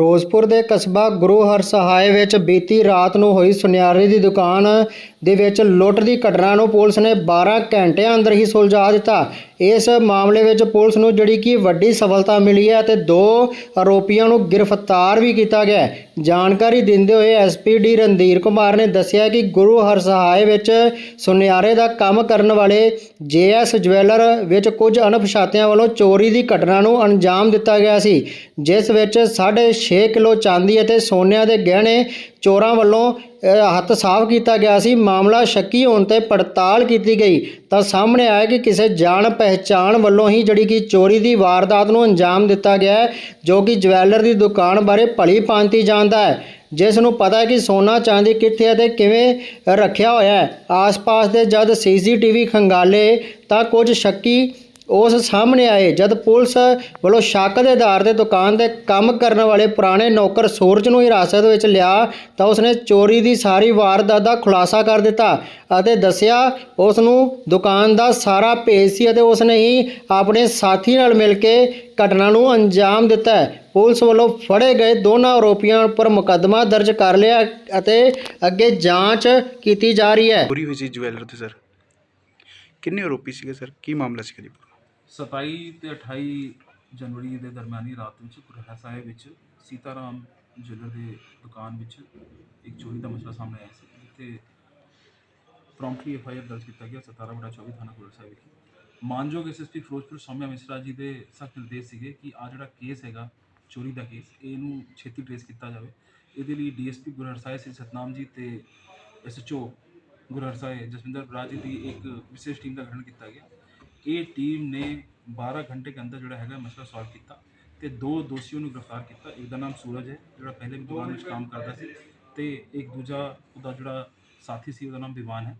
ਫਿਰੋਜ਼ਪੁਰ ਦੇ ਕਸਬਾ ਗੁਰੂ ਹਰ ਸਹਾਇ ਵਿੱਚ ਬੀਤੀ ਰਾਤ ਨੂੰ ਹੋਈ ਸੁਨਿਆਰੇ ਦੀ ਦੁਕਾਨ ਦੇ ਵਿੱਚ ਲੁੱਟ ਦੀ ਘਟਨਾ ਨੂੰ ਪੁਲਿਸ ਨੇ 12 ਘੰਟਿਆਂ ਅੰਦਰ ਹੀ ਸੁਲਝਾ ਦਿੱਤਾ। ਇਸ ਮਾਮਲੇ ਵਿੱਚ ਪੁਲਿਸ ਨੂੰ ਜਿਹੜੀ ਕਿ ਵੱਡੀ ਸਫਲਤਾ ਮਿਲੀ ਹੈ ਤੇ ਦੋ ਆਰੋਪੀਆਂ ਨੂੰ ਗ੍ਰਿਫਤਾਰ ਵੀ ਕੀਤਾ ਗਿਆ ਜਾਣਕਾਰੀ ਦਿੰਦੇ ਹੋਏ ਐਸਪੀਡੀ ਰਣਧੀਰ ਕੁਮਾਰ ਨੇ ਦੱਸਿਆ ਕਿ ਗੁਰੂ ਹਰਸਹਾਏ ਵਿੱਚ ਸੁਨਿਆਰੇ ਦਾ ਕੰਮ ਕਰਨ ਵਾਲੇ ਜੇਐਸ ਜਵੈਲਰ ਵਿੱਚ ਕੁਝ ਅਣਪਛਾਤਿਆਂ ਵੱਲੋਂ ਚੋਰੀ ਦੀ ਘਟਨਾ ਨੂੰ ਅੰਜਾਮ ਦਿੱਤਾ ਗਿਆ ਸੀ, ਜਿਸ ਵਿੱਚ 6.5 ਕਿਲੋ ਚਾਂਦੀ ਅਤੇ ਸੋਨਿਆਂ ਦੇ ਗਹਿਣੇ ਚੋਰਾਂ ਵੱਲੋਂ ਹੱਥ ਸਾਫ਼ ਕੀਤਾ ਗਿਆ ਸੀ। ਮਾਮਲਾ ਸ਼ੱਕੀ ਹੋਣ ਤੇ ਪੜਤਾਲ ਕੀਤੀ ਗਈ। ਤਾਂ ਸਾਹਮਣੇ ਆਇਆ ਕਿ ਕਿਸੇ ਜਾਣ ਪਹਿਚਾਣ ਵੱਲੋਂ ਹੀ ਜਿਹੜੀ ਕਿ ਚੋਰੀ ਦੀ ਵਾਰਦਾਤ ਨੂੰ ਅੰਜਾਮ ਦਿੱਤਾ ਗਿਆ ਹੈ, ਜੋ ਕਿ ਜਵੈਲਰ ਦੀ ਦੁਕਾਨ ਬਾਰੇ ਭਲੀ ਭਾਂਤੀ ਜਾਣਦਾ ਹੈ। ਜਿਸ ਨੂੰ ਪਤਾ ਹੈ ਕਿ ਸੋਨਾ ਚਾਂਦੀ ਕਿੱਥੇ ਅਤੇ ਕਿਵੇਂ ਰੱਖਿਆ ਹੋਇਆ ਹੈ। ਆਸ-ਪਾਸ ਦੇ ਜਦ ਸੀਸੀਟੀਵੀ ਖੰਗਾਲੇ ਤਾਂ ਕੁਝ ਸ਼ੱਕੀ ਉਸ ਸਾਹਮਣੇ ਆਏ ਜਦ ਪੁਲਿਸ ਵੱਲੋਂ ਸ਼ੱਕ ਦੇ ਆਧਾਰ ਤੇ ਦੁਕਾਨ ਤੇ ਕੰਮ ਕਰਨ ਵਾਲੇ ਪੁਰਾਣੇ ਨੌਕਰ ਸੂਰਜ ਨੂੰ ਹਿਰਾਸਤ ਵਿੱਚ ਲਿਆ ਤਾਂ ਉਸਨੇ ਚੋਰੀ ਦੀ ਸਾਰੀ ਵਾਰਦਾਤ ਦਾ ਖੁਲਾਸਾ ਕਰ ਦਿੱਤਾ ਅਤੇ ਦੱਸਿਆ ਉਸ ਨੂੰ ਦੁਕਾਨ ਦਾ ਸਾਰਾ ਭੇਜ ਸੀ ਅਤੇ ਉਸਨੇ ਹੀ ਆਪਣੇ ਸਾਥੀ ਨਾਲ ਮਿਲ ਕੇ ਘਟਨਾ ਨੂੰ ਅੰਜਾਮ ਦਿੱਤਾ। ਪੁਲਿਸ ਵੱਲੋਂ ਫੜੇ ਗਏ ਦੋਨਾਂ ਆਰੋਪੀਆਂ ਉੱਪਰ ਮੁਕੱਦਮਾ ਦਰਜ ਕਰ ਲਿਆ ਅਤੇ ਅੱਗੇ ਜਾਂਚ ਕੀਤੀ ਜਾ ਰਹੀ ਹੈ। ਚੋਰੀ ਹੋਈ ਸੀ ਜਵੈਲਰ ਤੇ ਸਰ। ਕਿੰਨੇ ਆਰੋਪੀ ਸੀਗੇ, ਸਰ? ਕੀ ਮਾਮਲਾ ਸੀਗਾ ਜੀ? 27 ਤੇ 28 ਜਨਵਰੀ ਦੇ ਦਰਮਿਆਨੀ ਰਾਤ ਵਿੱਚ ਗੁਰਹਾ ਸਾਹਿਬ ਵਿੱਚ ਸੀਤਾਰਾਮ ਜ਼ਿਲ੍ਹੇ ਦੇ ਦੁਕਾਨ ਵਿੱਚ ਇੱਕ ਚੋਰੀ ਦਾ ਮਸਲਾ ਸਾਹਮਣੇ ਆਇਆ ਸੀ, ਜਿੱਥੇ ਪ੍ਰੋਮਪਟਲੀ ਐਫ ਆਈ ਆਰ ਦਰਜ ਕੀਤਾ ਗਿਆ 17 ਬਟਾ 24 ਥਾਣਾ ਕੋਲ ਸਾਹਿਬ ਵਿਖੇ। ਮਾਨਯੋਗ ਐਸਐਸਪੀ ਫਿਰੋਜ਼ਪੁਰ ਸੌਮਿਆ ਮਿਸਰਾ ਜੀ ਦੇ ਸਖਤ ਨਿਰਦੇਸ਼ ਸੀਗੇ ਕਿ ਆ ਜਿਹੜਾ ਕੇਸ ਹੈਗਾ, ਚੋਰੀ ਦਾ ਕੇਸ ਇਹਨੂੰ ਛੇਤੀ ਟ੍ਰੇਸ ਕੀਤਾ ਜਾਵੇ। ਇਹਦੇ ਲਈ ਡੀਐਸਪੀ ਸਾਹਿਬ ਸ੍ਰੀ ਸਤਨਾਮ ਜੀ ਤੇ ਐਸਐਚਓ ਗੁਰਹਰਸਾਏ ਜਸਵਿੰਦਰ ਬਰਾਜ ਜੀ ਦੀ ਇੱਕ ਵਿਸ਼ੇਸ਼ ਟੀਮ ਦਾ ਗਠਨ ਕੀਤਾ ਗਿਆ। ਇਹ ਟੀਮ ਨੇ 12 ਘੰਟੇ ਦੇ ਅੰਦਰ ਜਿਹੜਾ ਹੈਗਾ ਮਸਲਾ ਸੋਲਵ ਕੀਤਾ ਤੇ ਦੋ ਦੋਸ਼ੀਆਂ ਨੂੰ ਗ੍ਰਿਫਤਾਰ ਕੀਤਾ। ਇੱਕ ਦਾ ਨਾਮ ਸੂਰਜ ਹੈ, ਜਿਹੜਾ ਪਹਿਲੇ ਵੀ ਦੁਕਾਨ ਵਿੱਚ ਕੰਮ ਕਰਦਾ ਸੀ ਤੇ ਇੱਕ ਦੂਜਾ ਉਹਦਾ ਜਿਹੜਾ ਸਾਥੀ ਸੀ, ਉਹਦਾ ਨਾਮ ਵਿਵਾਨ ਹੈ,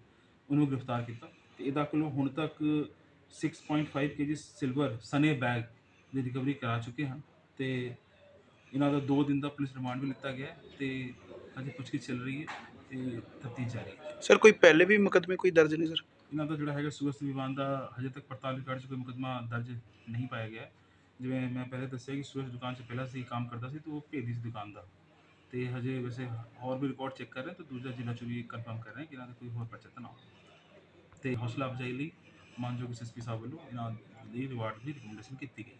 ਉਹਨੂੰ ਗ੍ਰਿਫਤਾਰ ਕੀਤਾ ਤੇ ਇਹਦਾ ਕੋਲੋਂ ਹੁਣ ਤੱਕ 6.5 ਕੇਜੀ ਸਿਲਵਰ ਸਨੇ ਬੈਗ ਦੀ ਰਿਕਵਰੀ ਕਰਾ ਚੁੱਕੇ ਹਨ ਤੇ ਇਹਨਾਂ ਦਾ 2 ਦਿਨ ਦਾ ਪੁਲਿਸ ਰਿਮਾਂਡ ਵੀ ਲਿੱਤਾ ਗਿਆ ਹੈ ਤੇ ਅਜੇ ਪੁੱਛਗਿੱਛ ਚੱਲ ਰਹੀ ਹੈ ਤੇ ਤਫਤੀਸ਼ ਜਾਰੀ ਹੈ। ਸਰ, ਕੋਈ ਪਹਿਲੇ ਵੀ ਮੁਕੱਦਮੇ ਕੋਈ ਦਰਜ ਨਹੀਂ ਸਰ? ਇਹਨਾਂ ਦਾ ਜਿਹੜਾ ਹੈਗਾ ਸੁਵਸਥ ਵਿਭਾਗ ਦਾ ਹਜੇ ਤੱਕ ਪੜਤਾਲ ਰਿਕਾਰਡ 'ਚ ਕੋਈ ਮੁਕੱਦਮਾ ਦਰਜ ਨਹੀਂ ਪਾਇਆ ਗਿਆ। ਜਿਵੇਂ ਮੈਂ ਪਹਿਲੇ ਦੱਸਿਆ ਕਿ ਸੁਵਸਥ ਦੁਕਾਨ 'ਚ ਪਹਿਲਾਂ ਸੀ, ਕੰਮ ਕਰਦਾ ਸੀ ਤੇ ਉਹ ਭੇਦੀ ਸੀ ਦੁਕਾਨ ਦਾ। ਤੇ ਹਜੇ ਵੈਸੇ ਹੋਰ ਵੀ ਰਿਕਾਰਡ ਚੈੱਕ ਕਰ ਰਹੇ ਤੇ ਦੂਜਾ ਜ਼ਿਲ੍ਹਾ 'ਚ ਵੀ ਕਨਫਰਮ ਕਰ ਰਹੇ ਕਿ ਇਹਨਾਂ ਦਾ ਕੋਈ ਹੋਰ ਪਰਚਾ ਤਾਂ ਨਾ ਹੋਵੇ। ਤੇ ਹੌਸਲਾ ਅਫਜ਼ਾਈ ਲਈ ਮਾਨਯੋਗ ਐਸਐਸਪੀ ਸਾਹਿਬ ਵੱਲੋਂ ਇਹਨਾਂ ਦੀ ਰਿਵਾਰਡ ਦੀ ਰਿਕਮੈਂਡੇਸ਼ਨ ਕੀਤੀ ਗਈ।